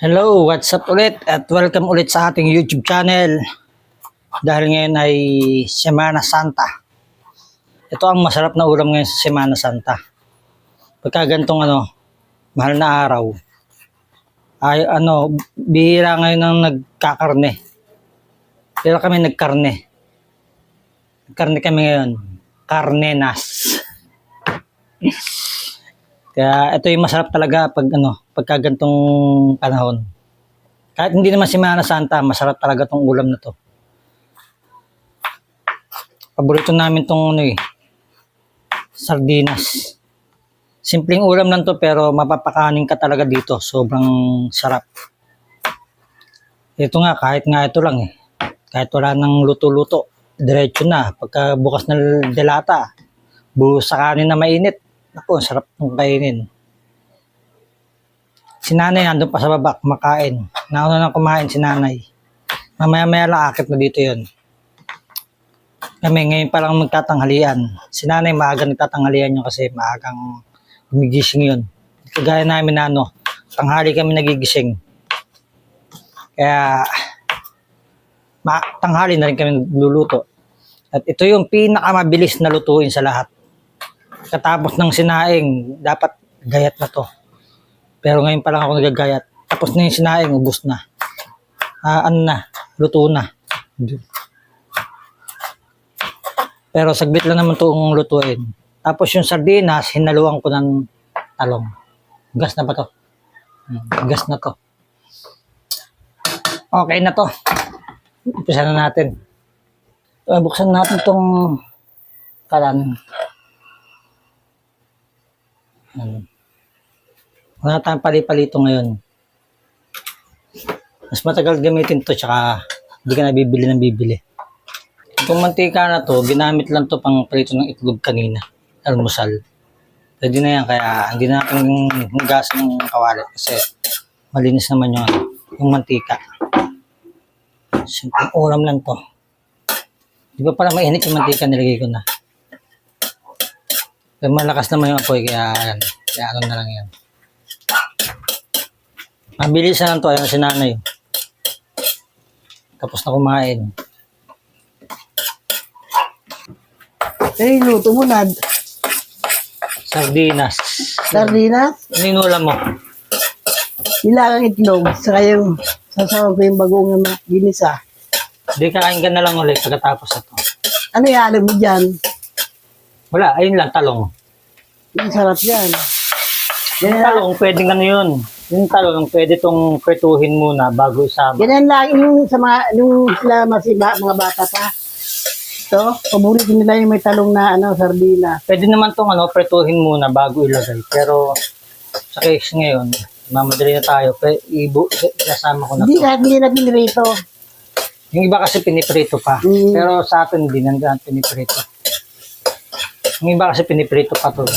Hello, what's up ulit at welcome ulit sa ating YouTube channel. Dahil ngayon ay Semana Santa. Ito ang masarap na ulam ngayon sa Semana Santa. Pagka gantong ano, mahal na araw, ay ano, bihira ngayon ang nagkakarne. Pero kami nagkarne. Nagkarne kami ngayon. Karnenas. Kaya ito yung masarap talaga pag ano, pagka gantong panahon. Kahit hindi naman Semana Santa, masarap talaga tong ulam na to. Paborito namin tong ano eh, sardinas. Simpleng ulam lang to pero mapapakanin ka talaga dito. Sobrang sarap. Ito nga, kahit nga ito lang eh. Kahit wala nang luto-luto, diretso na. Pagka bukas na delata, buhos sa kanin na mainit. Ako, sarap ng kainin. Si nanay nandun pa sa baba, kumakain. Nauna nang kumain si nanay. Mamaya-maya lang akit na dito yon. Kami ngayon pa lang magtatanghalian. Si nanay maaga nagtatanghalian yun kasi maagang gumigising yun. Kagaya namin na ano, tanghali kami nagigising. Kaya, ma tanghali na rin kami nagluluto. At ito yung pinakamabilis na lutuin sa lahat. Katapos ng sinaing, dapat gayat na to. Pero ngayon pa lang ako nagagayat. Tapos na yung sinaing, ubus na. Ano na, luto na. Pero saglit lang naman itong lutuin. Tapos yung sardinas, hinaluan ko ng talong. Gas na ba to? Hmm, Gas na to. Okay na to. Umpisa na natin. Uh, buksan natin itong kalan. Ano. Wala tayong pali-palito ngayon. Mas matagal gamitin to tsaka hindi ka na bibili ng bibili. Itong mantika na to, ginamit lang to pang prito ng itlog kanina. Almusal. Pwede na yan, kaya hindi na natin gas ng kawali kasi malinis naman yung, yung mantika. Simpleng ulam lang to. Di ba pala mainit yung mantika nilagay ko na. Pero malakas naman yung apoy, kaya ayan. Kaya ano na lang yan. Mabilis na lang to, ayan si nanay. Tapos na kumain. Eh, luto mo na. Sardinas. Sardinas, Ninula mo. nilagang itlog, saka yung sasawag ko yung bagong na ginisa. Di kakain ka na lang ulit pagkatapos ito. Ano yung mo dyan? Wala, ayun lang, talong. Ang sarap yan. Yung Ganyan, talong, pwedeng ano yun. Yung talong, pwede tong pretuhin muna bago isama. ganyan lang yung sa mga, yung sila masiba, mga bata pa. Ito, paborito nila yung may talong na ano, sardina. Pwede naman tong ano, pretuhin muna bago ilagay. Pero sa case ngayon, mamadali na tayo. Pe, ibu, kasama ko na Hindi kahit hindi na pinirito. Yung iba kasi piniprito pa. Mm. Pero sa atin, hindi nandiyan piniprito. Yung iba kasi piniprito pa to.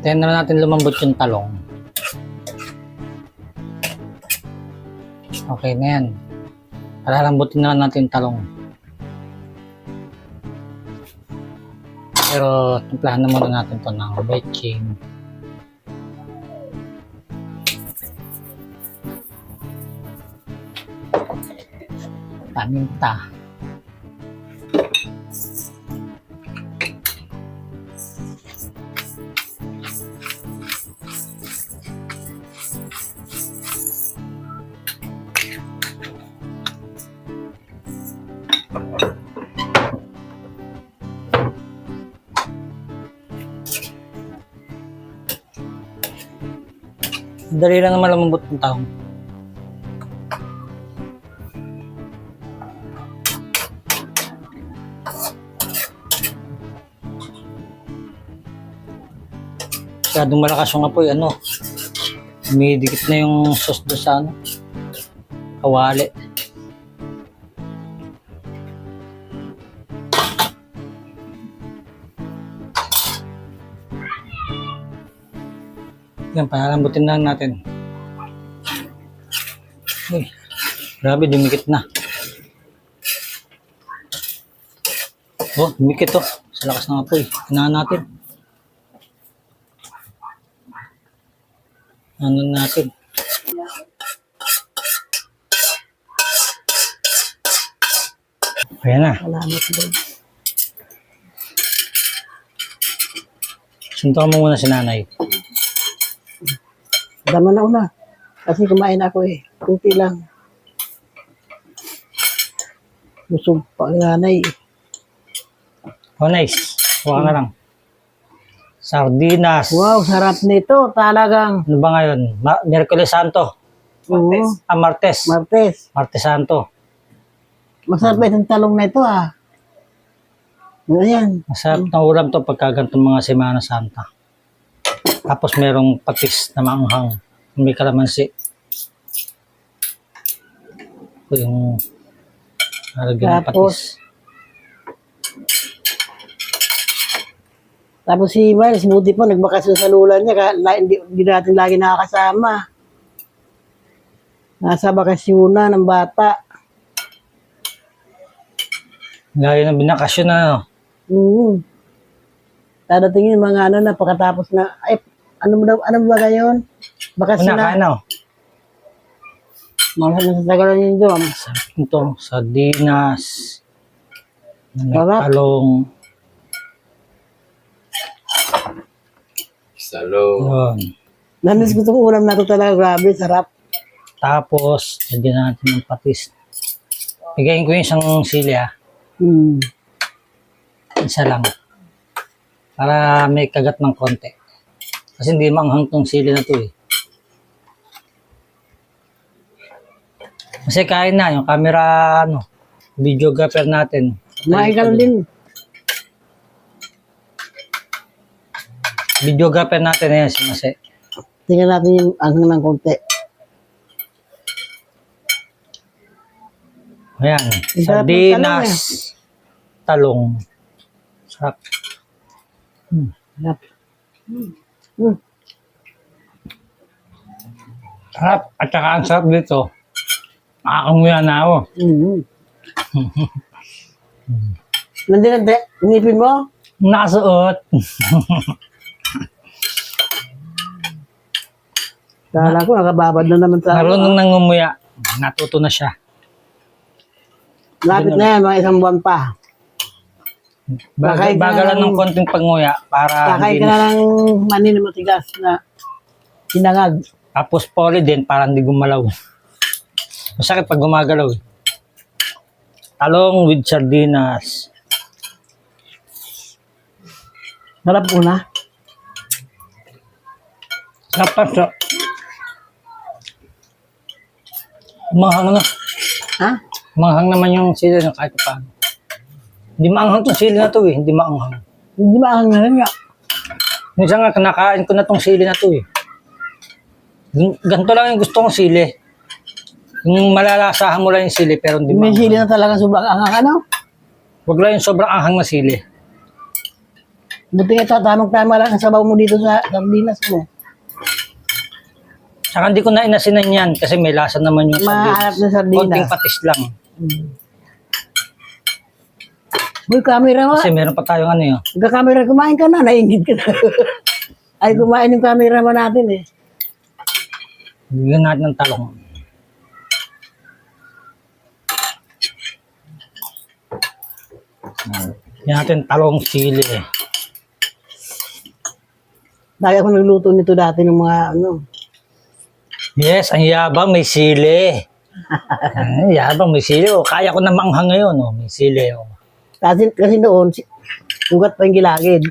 Hintayin na natin lumambot yung talong. Okay na yan. Palalambutin na natin yung talong. Pero timplahan na muna natin to ng betching. Paminta. Dali lang naman lumambot ng taong. Masyadong malakas yung apoy, ano. Umidikit na yung sauce doon sa ano. Kawali. Yan, panalambutin lang natin. Uy, grabe, dumikit na. Oh, dumikit to. Sa lakas ng apoy. Kinahan natin. Ano natin? Ayan na. Salamat din. Suntukan mo muna si nanay. Dama na una. Kasi kumain ako eh. Kunti lang. Busog pa ang nanay. Oh, nice. Huwag na lang. Sardinas. Wow, sarap nito. Talagang. Ano ba ngayon? Ma- Miyerkules Santo. Oo. Ah, Martes. Martes. Martes Santo. Masarap ba itong talong na ito ah. Ayan. Masarap na ulam to pagka ganitong mga Semana Santa. Tapos merong patis na maanghang. May kalamansi. Ito yung halagyan ng Tapos, patis. Tapos si Miles, buti po, nagbakasyon sa lula niya. Kaya hindi, hindi natin lagi nakakasama. Nasa bakasyon na ng bata. Gaya ng binakasyon na ano. Mm. Dadating yung mga ano na pagkatapos na, ay, ano ba, ano ba ngayon? Bakasyon Una na. ano? Mga nasasagalan yun doon. Ito. Sardinas. Sarap. talong. Salo. Yun. Gusto ko ulam na ito talaga. Grabe, sarap. Tapos, lagyan natin ng patis. Bigayin ko yung isang sili ah. Mm. Isa lang. Para may kagat ng konti. Kasi hindi manghang tong sili na to eh. Kasi kain na yung camera ano, videographer natin. Na din. Videographer natin na yan si Mase. Tingnan natin yung anghang ng konti. Ayan. Sardinas. Talong. Sarap. Sarap. Mm. Sarap. At saka ang sarap dito. Nakakanguya na ako. Mm. Nandun ang te- ngipin mo? Nakasuot. Kala ko, nakababad na naman sa... Marunong nang ngumuya. Natuto na siya. Lapit na yan, mga isang buwan pa. Bagal, ka bagalan ng- ng konting panguya para Kakain hindi ka na ng mani na matigas na sinangag. Tapos poly din para hindi gumalaw. Masakit pag gumagalaw. eh. Talong with sardinas. Sarap una. Sarap pa siya. Manghang na. Ha? Manghang naman yung sili na kahit paano. Hindi maanghang tong sili na to eh. Hindi maanghang. Hindi ba ang nga? Minsan nga kinakain ko na tong sili na to eh. Ganito lang yung gusto kong sili. Yung malalasahan mo lang yung sili pero hindi May maanghang. sili na talaga sobrang anghang ano? Huwag lang yung sobrang anghang na sili. Buti nga ito, tamang-tama lang ang sabaw mo dito sa sardinas mo. Saka hindi ko na inasinan yan kasi may lasa naman yung Mahanap na Konting sardinas. patis lang. Mm. Uy, camera mo. Kasi meron pa tayong ano yun. Nagka-camera, kumain ka na, naingit ka na. Ay, kumain yung camera mo natin eh. Bigyan natin ng talong. Bigyan natin talong sili. Dahil ako nagluto nito dati ng mga ano. Yes, ang yabang may sili. Ay, yabang may sili. Oh, kaya ko na manghang ngayon. Oh, may sili. Oh. Kasi, kasi noon, si- ugat pa yung gilagid.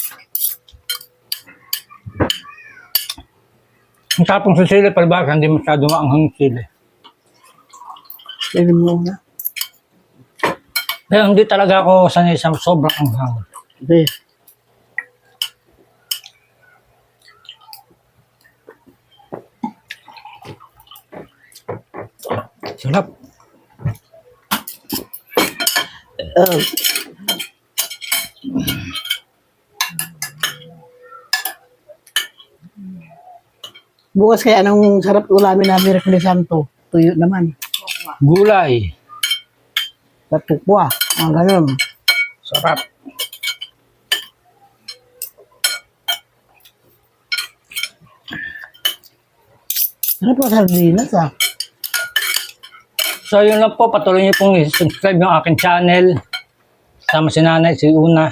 Ang tapong sa sili, palibasa, hindi masyado maanghang sili. Sabi mo na. Pero hindi talaga ako sanay sa sobrang anghang. Kasi, Sarap. uh, bukas kaya anong sarap ulamin namin Merkulis Santo. Tuyo naman. Gulay. Tatukwa. Ang ganun. Sarap. Sarap na sardinas ah. So yun lang po, patuloy niyo pong i-subscribe yung aking channel. Sama si nanay, si Una.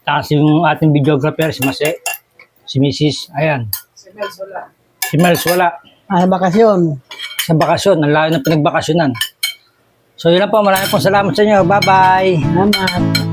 Tapos yung ating videographer, si Mase. Si Mrs. Ayan. Si Mels wala. Ano bakasyon? Sa bakasyon, ang layo ng pinagbakasyonan. So yun lang po, maraming pong salamat sa inyo. Bye-bye! Salamat.